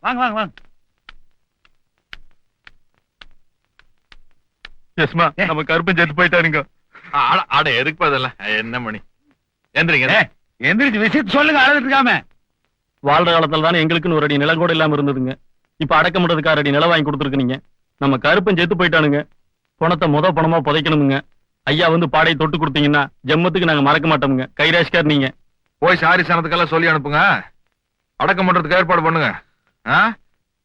வாங்க வாங்க வாங்க. எஸ்மா. நம்ம கருப்பன் செத்து போயிட்டாருங்க. அட அட எதுக்கு அதெல்லாம்? என்ன மணி? எந்திரிங்க. எந்திரிச்சு விஷயத்த சொல்லுங்க அழுதுட்டு இருக்காம. வாழ்ற காலத்துல தானே எங்களுக்குன்னு ஒரு அடி நிலம் கூட இல்லாம இருந்ததுங்க. இப்ப அடக்கம் பண்றதுக்கு அரை அடி நிலம் வாங்கி கொடுத்துருக்கீங்க. நம்ம கருப்பன் செத்து போயிட்டானுங்க. பணத்தை முத பணமா புதைக்கணுமுங்க. ஐயா வந்து பாடையை தொட்டு கொடுத்தீங்கன்னா ஜெம்மத்துக்கு நாங்க மறக்க மாட்டோமுங்க. கைராஷ்கார் நீங்க. போய் சாரி சனத்துக்கெல்லாம் சொல்லி அனுப்புங்க. அடக்கம் பண்றதுக்கு ஏற்பாடு பண்ணுங்க?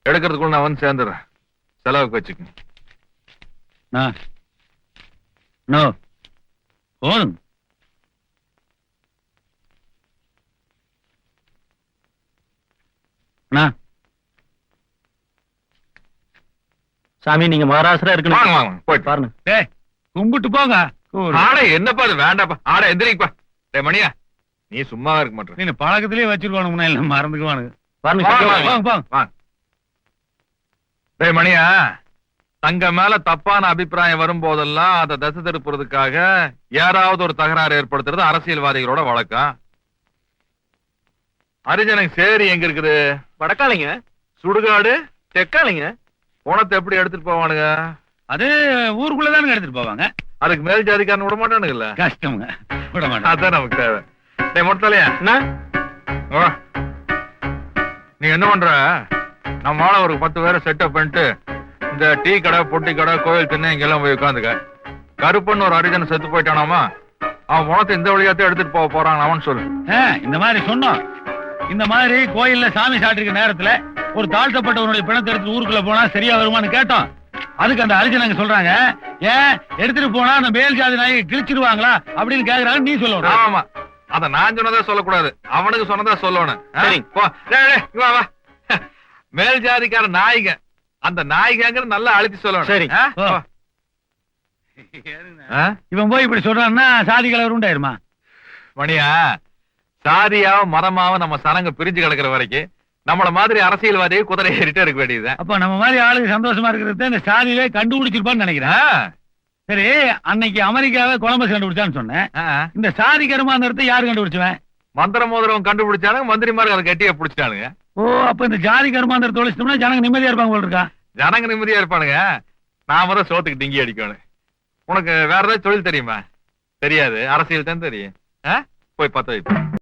எடுக்கிறதுக்குள்ள நான் வந்து சேர்ந்துடுறேன். செலவுக்கு வச்சுக்கங்க நோ. போதும். சாமி நீங்க மகாராஷ்டிரா இருக்கணும். போயிட்டு பாருங்க. கும்பிட்டு போங்க. ஆட என்னப்பா அது? வேண்டாப்பா. ஆட எந்திரிப்பா டேய் மணியா நீ சும்மாவே இருக்க மாட்டேன் நீங்க பழக்கத்திலேயே வச்சிருவானுங்க மறந்துக்குவானுங்க. மணியா தங்க மேல தப்பான அபிப்பிராயம் வரும்போதெல்லாம் அதை தசை திருப்புறதுக்காக யாராவது ஒரு தகராறு ஏற்படுத்துறது அரசியல்வாதிகளோட வழக்கம். ஹரிஜனங்க சேரி எங்க இருக்குது? வடக்காலைங்க. சுடுகாடு? தெக்காலைங்க பணத்தை எப்படி எடுத்துட்டு போவானுங்க? அது ஊருக்குள்ளதானுங்க எடுத்துட்டு போவாங்க. அதுக்கு மேல் ஜாதிக்காரன் விட மாட்டானுங்கல்ல? கஷ்டமுங்க விட மாட்டாங்க. அதான் நமக்கு தேவை. என்ன? வா. நீ என்ன பண்ற? நம்ம ஆள ஒரு பத்து பேரை செட்டப் பண்ணிட்டு இந்த டீ கடை பொட்டி கடை கோயில் திண்ணை இங்கெல்லாம் போய் உட்காந்துக்க. கருப்பன் ஒரு ஹரிஜன் செத்து போயிட்டானாமா? அவன் பணத்தை இந்த வழியாத்தான் எடுத்துட்டு போக அவன் சொல்லு. இந்த மாதிரி சொன்னோம். இந்த மாதிரி கோயில்ல சாமி சாட்டிருக்க நேரத்துல ஒரு தாழ்த்தப்பட்டவனுடைய பிணத்தை எடுத்து ஊருக்குள்ள போனா சரியா வருமான்னு கேட்டோம். அதுக்கு அந்த அரிஜனங்க சொல்றாங்க ஏன் எடுத்துட்டு போனா அந்த மேல் ஜாதி நாயை கிழிச்சிருவாங்களா? அப்படின்னு கேக்குறாங்க நீ சொல்ல ஆமா. அத நான் சொன்னதா சொல்லக்கூடாது. அவனுக்கு சொன்னதா சொல்லணும். மேல் ஜாதிக்கார நாய்க அந்த நாய்கங்கிற நல்லா அழுத்தி சொல்லணும். சரி. இவன் போய் இப்படி சொல்றான்னா சாதி கலவர் உண்டாயிருமா? மணியா சாதியாவும் மரமாவும் நம்ம சனங்க பிரிஞ்சு கிடக்குற வரைக்கும் நம்மள மாதிரி அரசியல்வாதியை குதிரை ஏறிட்டே இருக்க வேண்டியதுதான். அப்ப நம்ம மாதிரி ஆளுங்க சந்தோஷமா இருக்கிறது இந்த சாதியிலே கண்டுபிடிச்சிருப்பான்னு நினைக்கிறேன். சரி அன்னைக்கு அமெரிக்காவை கொலம்பஸ் கண்டுபிடிச்சான்னு சொன்னேன். இந்த சாதி கருமாந்திரத்தை யாரு கண்டுபிடிச்சவன்? மந்திர மோதிரம் கண்டுபிடிச்சானுங்க மந்திரிமார்கள் அதை கட்டியா பிடிச்சிட்டானுங்க. ஓ அப்ப இந்த ஜாதி கருமாந்திரத்தை ஒழிச்சிட்டோம்னா ஜனங்க நிம்மதியா இருப்பாங்க போல இருக்கா? ஜனங்க நிம்மதியா இருப்பானுங்க. நாம தான் சோத்துக்கு டிங்கி அடிக்கணும். உனக்கு வேற ஏதாவது தொழில் தெரியுமா? தெரியாது. அரசியல் தான் தெரியும்? போய் பத்த வைப்பேன்